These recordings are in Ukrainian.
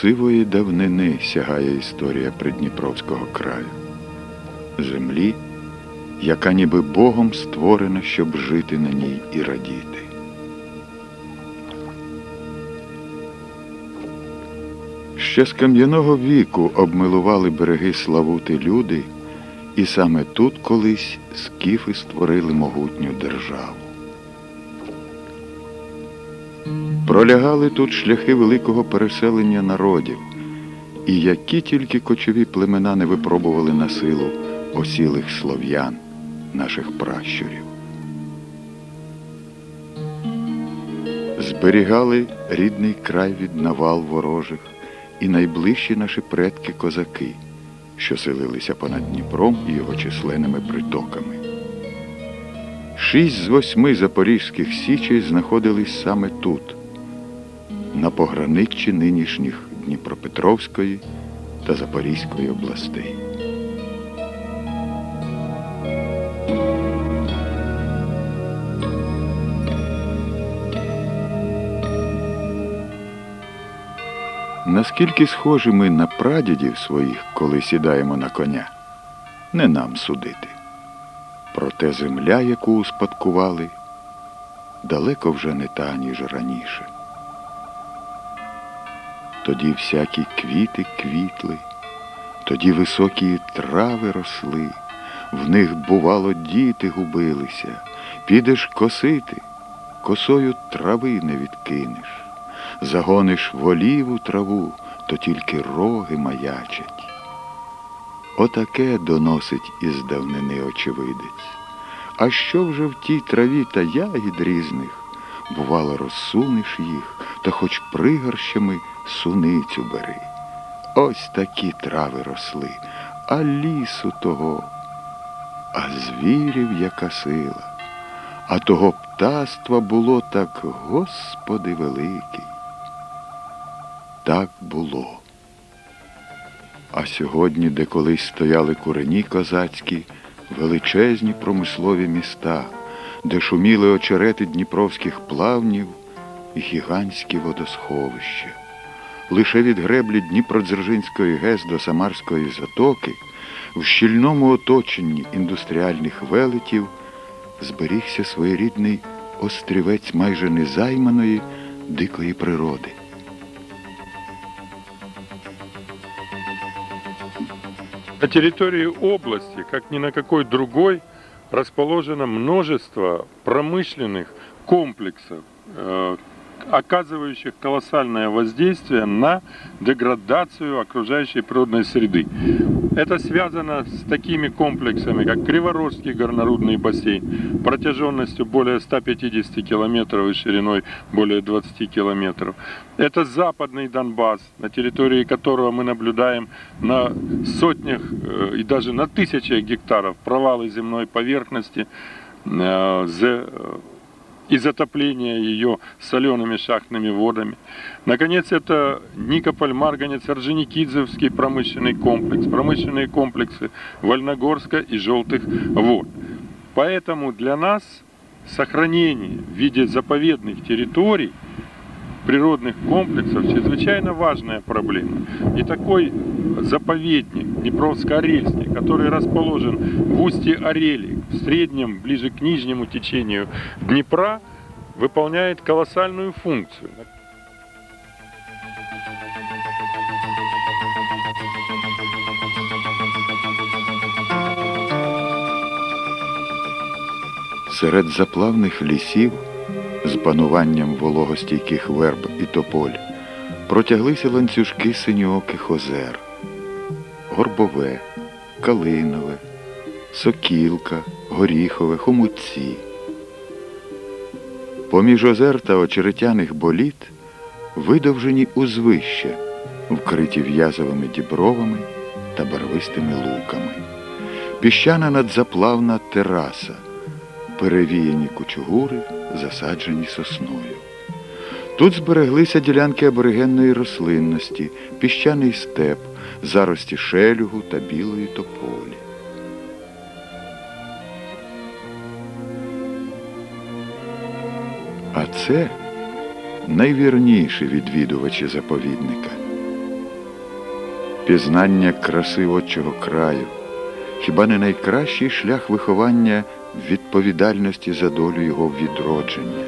сивої давнини сягає історія Придніпровського краю, землі, яка ніби Богом створена, щоб жити на ній і радіти. Ще з кам'яного віку обмилували береги Славути люди, і саме тут колись скіфи створили могутню державу. Пролягали тут шляхи великого переселення народів, і які тільки кочові племена не випробували на силу осілих слов'ян, наших пращурів. Зберігали рідний край від навал ворожих і найближчі наші предки козаки, що селилися понад Дніпром і його численними притоками. Шість з восьми запорізьких січей знаходились саме тут, на пограниччі нинішніх Дніпропетровської та Запорізької областей. Наскільки схожі ми на прадідів своїх, коли сідаємо на коня, не нам судити. Проте земля, яку успадкували, далеко вже не та, ніж раніше. Тоді всякі квіти квітли, тоді високі трави росли, в них, бувало, діти губилися. Підеш косити, косою трави не відкинеш. Загониш волів у траву, то тільки роги маячать. Отаке доносить із давнини очевидець. А що вже в тій траві та ягід різних? Бувало, розсунеш їх, та хоч пригарщами суницю бери. Ось такі трави росли, а лісу того, а звірів яка сила, а того птаства було так, Господи великий. Так було. А сьогодні, де колись стояли курені козацькі, величезні промислові міста, де шуміли очерети дніпровських плавнів, і гігантські водосховища Лише від греблі Дніпродзержинської ГЕС до Самарської затоки, в щільному оточенні індустріальних велетів зберігся своєрідний острівець майже незайманої дикої природи. На территории области, как ни на какой другой, расположено множество промышленных комплексов, э, оказывающих колоссальное воздействие на деградацию окружающей природной среды. Это связано с такими комплексами, как Криворожский горнорудный бассейн, протяженностью более 150 километров и шириной более 20 километров. Это западный Донбасс, на территории которого мы наблюдаем на сотнях э, и даже на тысячах гектаров провалы земной поверхности, э, з- и затопление ее солеными шахтными водами. Наконец, это Никополь, Марганец, Орджоникидзевский промышленный комплекс, промышленные комплексы Вольногорска и Желтых вод. Поэтому для нас сохранение в виде заповедных территорий природных комплексов чрезвычайно важная проблема. И такой заповедник Днепровско-Орельский, который расположен в устье Орели, в среднем, ближе к нижнему течению Днепра, выполняет колоссальную функцию. Серед заплавних лісів з пануванням вологостійких верб і тополь протяглися ланцюжки синьооких озер, горбове, калинове, сокілка, горіхове, хомутці. Поміж озер та очеретяних боліт видовжені узвища, вкриті в'язовими дібровами та барвистими луками. Піщана надзаплавна тераса, перевіяні кучугури, засаджені сосною. Тут збереглися ділянки аборигенної рослинності, піщаний степ, зарості шелюгу та білої тополі. А це найвірніші відвідувачі заповідника. пізнання краси отчого краю, хіба не найкращий шлях виховання відповідальності за долю його відродження?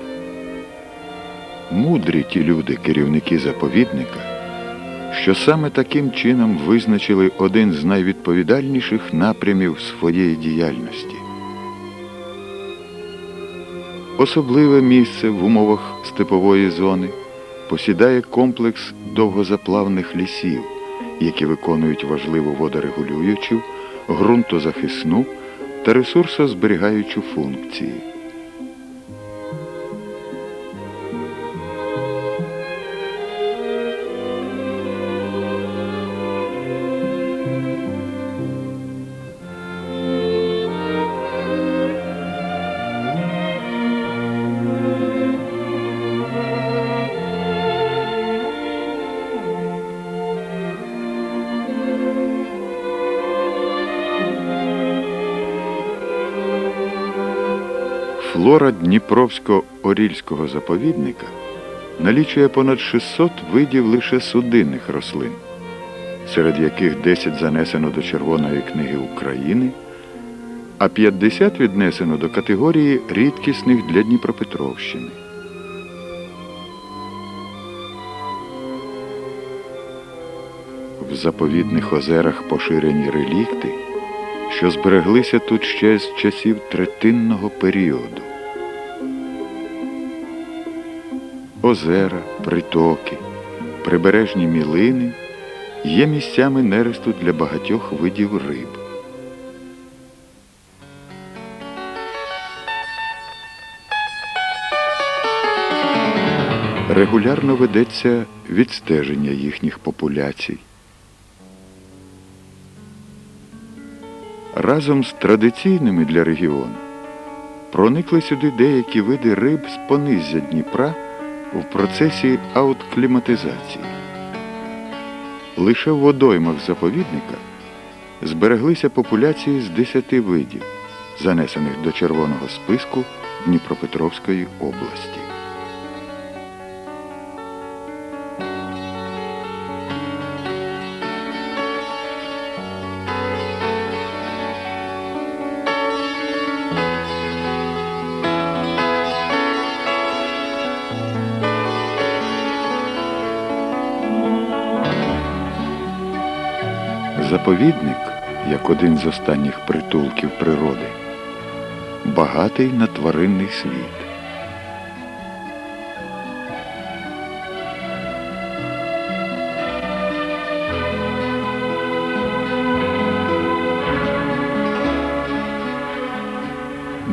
Мудрі ті люди, керівники заповідника, що саме таким чином визначили один з найвідповідальніших напрямів своєї діяльності. Особливе місце в умовах степової зони посідає комплекс довгозаплавних лісів, які виконують важливу водорегулюючу, ґрунтозахисну та ресурсозберігаючу функції. Дніпровсько-Орільського заповідника налічує понад 600 видів лише судинних рослин, серед яких 10 занесено до Червоної книги України, а 50 віднесено до категорії рідкісних для Дніпропетровщини. В заповідних озерах поширені релікти, що збереглися тут ще з часів третинного періоду. Озера, притоки, прибережні мілини є місцями нересту для багатьох видів риб. Регулярно ведеться відстеження їхніх популяцій. Разом з традиційними для регіону проникли сюди деякі види риб з пониззя Дніпра в процесі ауткліматизації. Лише в водоймах заповідника збереглися популяції з 10 видів, занесених до червоного списку Дніпропетровської області. Заповідник, як один з останніх притулків природи, багатий на тваринний світ.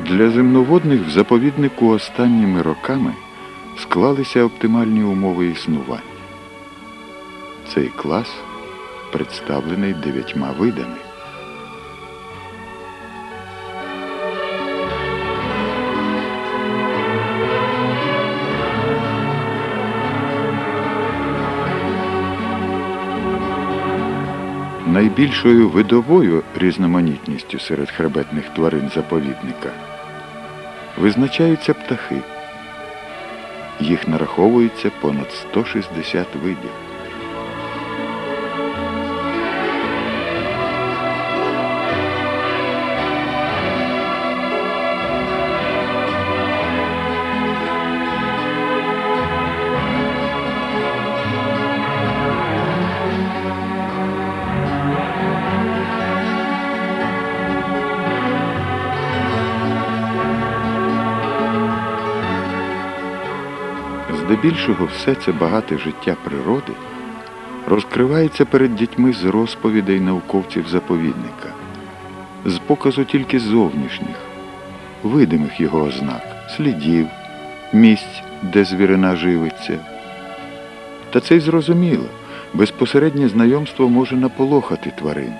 Для земноводних в заповіднику останніми роками склалися оптимальні умови існування. Цей клас представлений дев'ятьма видами. Найбільшою видовою різноманітністю серед хребетних тварин заповідника визначаються птахи. Їх нараховується понад 160 видів. Здебільшого все це багате життя природи розкривається перед дітьми з розповідей науковців заповідника, з показу тільки зовнішніх, видимих його ознак, слідів, місць, де звірина живиться. Та це й зрозуміло, безпосереднє знайомство може наполохати тварин,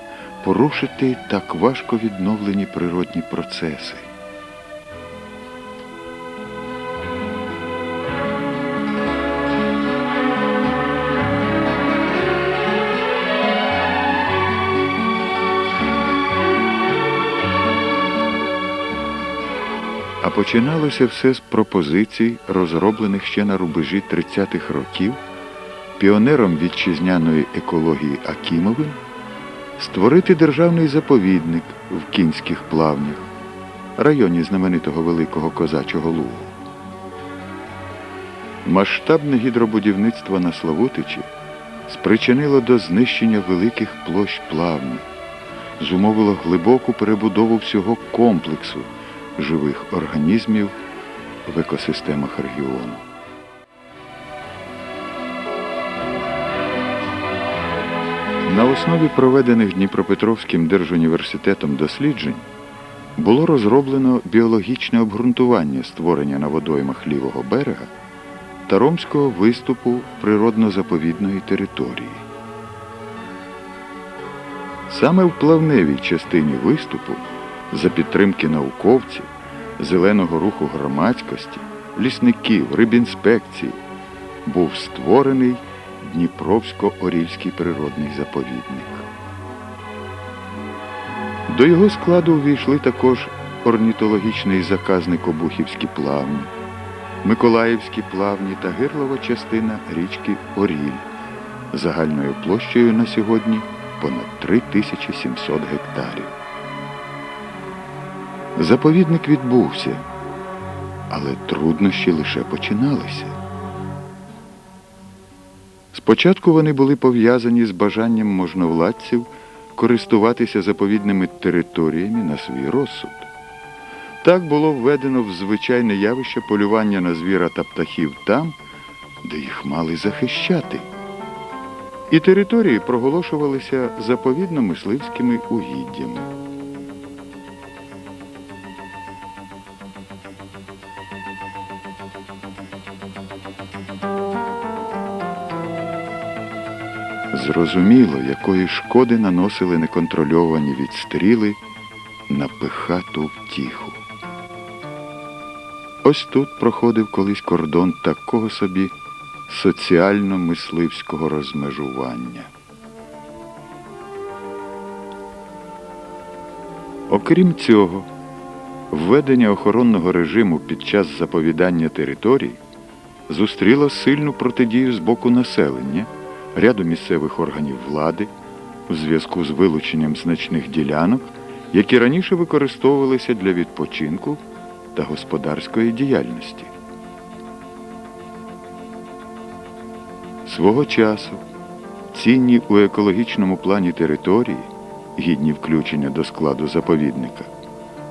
порушити так важко відновлені природні процеси. Починалося все з пропозицій, розроблених ще на рубежі 30-х років піонером вітчизняної екології Акімовим створити державний заповідник в кінських плавнях, районі знаменитого Великого Козачого Лугу. Масштабне гідробудівництво на Славутичі спричинило до знищення великих площ плавнів, зумовило глибоку перебудову всього комплексу живих організмів в екосистемах регіону. На основі проведених Дніпропетровським держуніверситетом досліджень було розроблено біологічне обґрунтування створення на водоймах лівого берега та ромського виступу природно-заповідної території. Саме в плавневій частині виступу, за підтримки науковців, зеленого руху громадськості, лісників, рибінспекції, був створений Дніпровсько-Орільський природний заповідник. До його складу увійшли також орнітологічний заказник Обухівські плавні, Миколаївські плавні та гирлова частина річки Оріль загальною площею на сьогодні понад 3700 гектарів. Заповідник відбувся, але труднощі лише починалися. Спочатку вони були пов'язані з бажанням можновладців користуватися заповідними територіями на свій розсуд. Так було введено в звичайне явище полювання на звіра та птахів там, де їх мали захищати. І території проголошувалися заповідно-мисливськими угіддями. Зрозуміло, якої шкоди наносили неконтрольовані відстріли на пихату втіху. Ось тут проходив колись кордон такого собі соціально-мисливського розмежування. Окрім цього, введення охоронного режиму під час заповідання територій зустріло сильну протидію з боку населення, ряду місцевих органів влади у зв'язку з вилученням значних ділянок, які раніше використовувалися для відпочинку та господарської діяльності. Свого часу цінні у екологічному плані території, гідні включення до складу заповідника,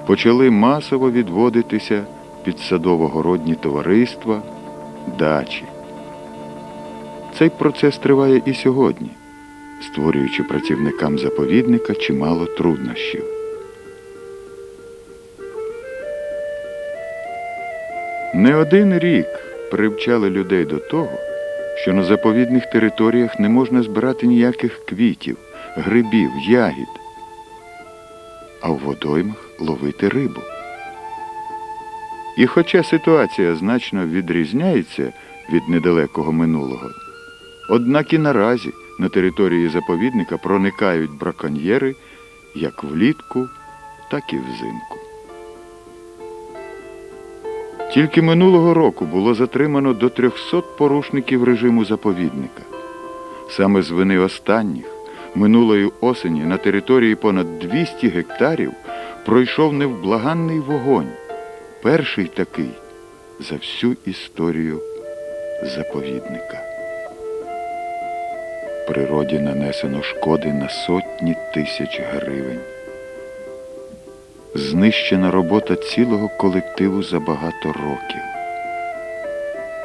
почали масово відводитися під садово-городні товариства, дачі. Цей процес триває і сьогодні, створюючи працівникам заповідника чимало труднощів. Не один рік привчали людей до того, що на заповідних територіях не можна збирати ніяких квітів, грибів, ягід, а в водоймах ловити рибу. І хоча ситуація значно відрізняється від недалекого минулого, однак і наразі на території заповідника проникають браконьєри як влітку, так і взимку. Тільки минулого року було затримано до 300 порушників режиму заповідника. Саме з вини останніх минулої осені на території понад 200 гектарів пройшов невблаганний вогонь, перший такий за всю історію заповідника. Природі нанесено шкоди на сотні тисяч гривень. Знищена робота цілого колективу за багато років.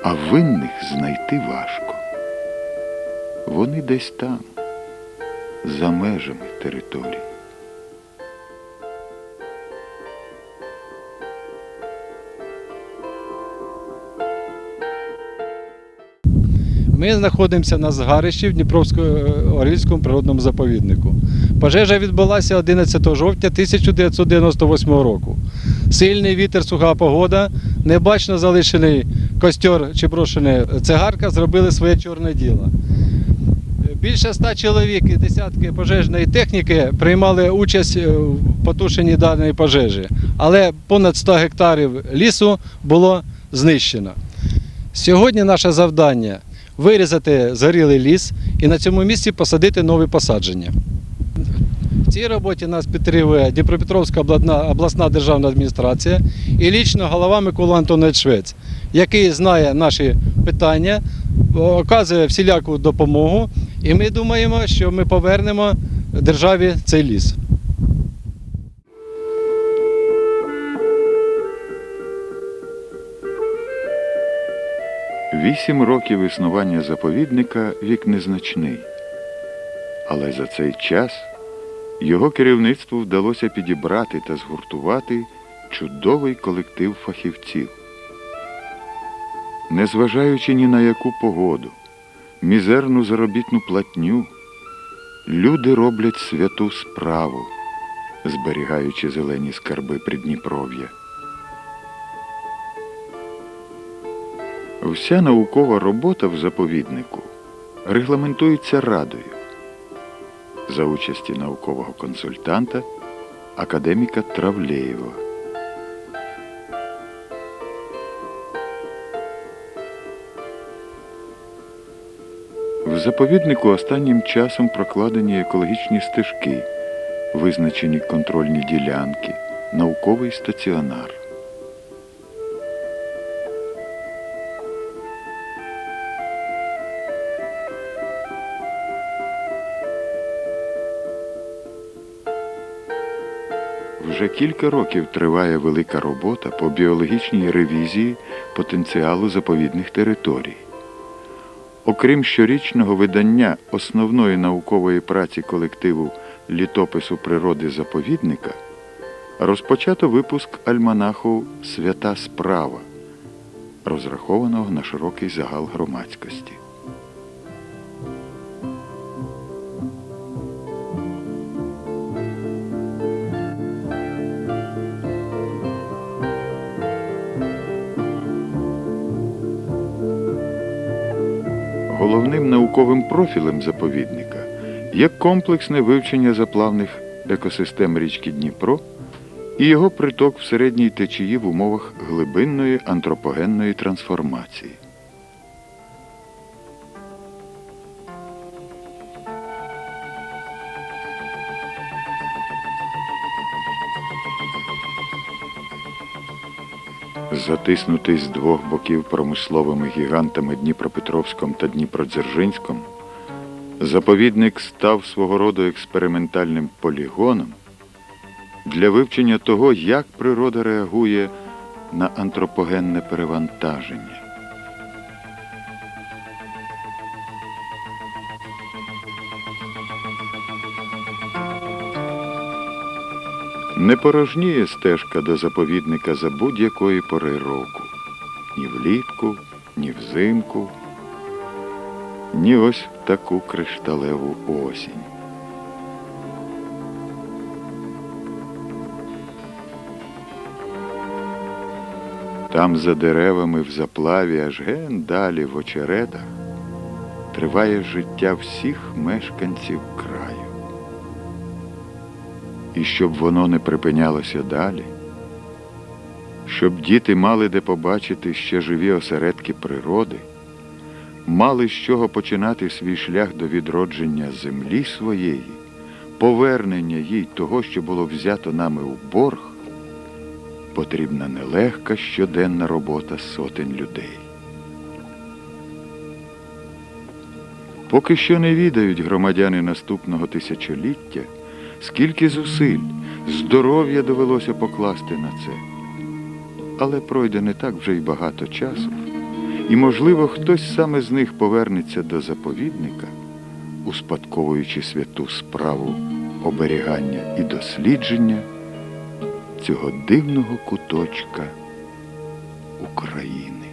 А винних знайти важко. Вони десь там, за межами території. Ми знаходимося на згарищі в Дніпровсько-Орільському природному заповіднику. Пожежа відбулася 11 жовтня 1998 року. Сильний вітер, суха погода, небачно залишений костер чи брошена цигарка зробили своє чорне діло. Більше ста чоловік і десятки пожежної техніки приймали участь в потушенні даної пожежі, але понад 100 гектарів лісу було знищено. Сьогодні наше завдання вирізати згорілий ліс і на цьому місці посадити нові посадження. В цій роботі нас підтримує Дніпропетровська обласна, обласна державна адміністрація і лічно голова Микола Антонович Швець, який знає наші питання, оказує всіляку допомогу, і ми думаємо, що ми повернемо державі цей ліс. Вісім років існування заповідника вік незначний. Але за цей час його керівництву вдалося підібрати та згуртувати чудовий колектив фахівців. Незважаючи ні на яку погоду, мізерну заробітну платню, люди роблять святу справу, зберігаючи зелені скарби Придніпров'я. Вся наукова робота в заповіднику регламентується радою за участі наукового консультанта академіка Травлєєва. В заповіднику останнім часом прокладені екологічні стежки, визначені контрольні ділянки, науковий стаціонар. Вже кілька років триває велика робота по біологічній ревізії потенціалу заповідних територій. Окрім щорічного видання основної наукової праці колективу літопису природи заповідника, розпочато випуск альманаху Свята справа, розрахованого на широкий загал громадськості. Науковим профілем заповідника є комплексне вивчення заплавних екосистем річки Дніпро і його приток в середній течії в умовах глибинної антропогенної трансформації. Затиснутий з двох боків промисловими гігантами Дніпропетровськом та Дніпродзержинськом, заповідник став свого роду експериментальним полігоном для вивчення того, як природа реагує на антропогенне перевантаження. Не порожніє стежка до заповідника за будь-якої пори року. Ні влітку, ні взимку, ні ось таку кришталеву осінь. Там за деревами в заплаві аж ген далі в очеретах триває життя всіх мешканців краю. І щоб воно не припинялося далі, щоб діти мали де побачити ще живі осередки природи, мали з чого починати свій шлях до відродження землі своєї, повернення їй того, що було взято нами у борг, потрібна нелегка щоденна робота сотень людей. Поки що не відають громадяни наступного тисячоліття, скільки зусиль, здоров'я довелося покласти на це. Але пройде не так вже й багато часу, і, можливо, хтось саме з них повернеться до заповідника, успадковуючи святу справу оберігання і дослідження цього дивного куточка України.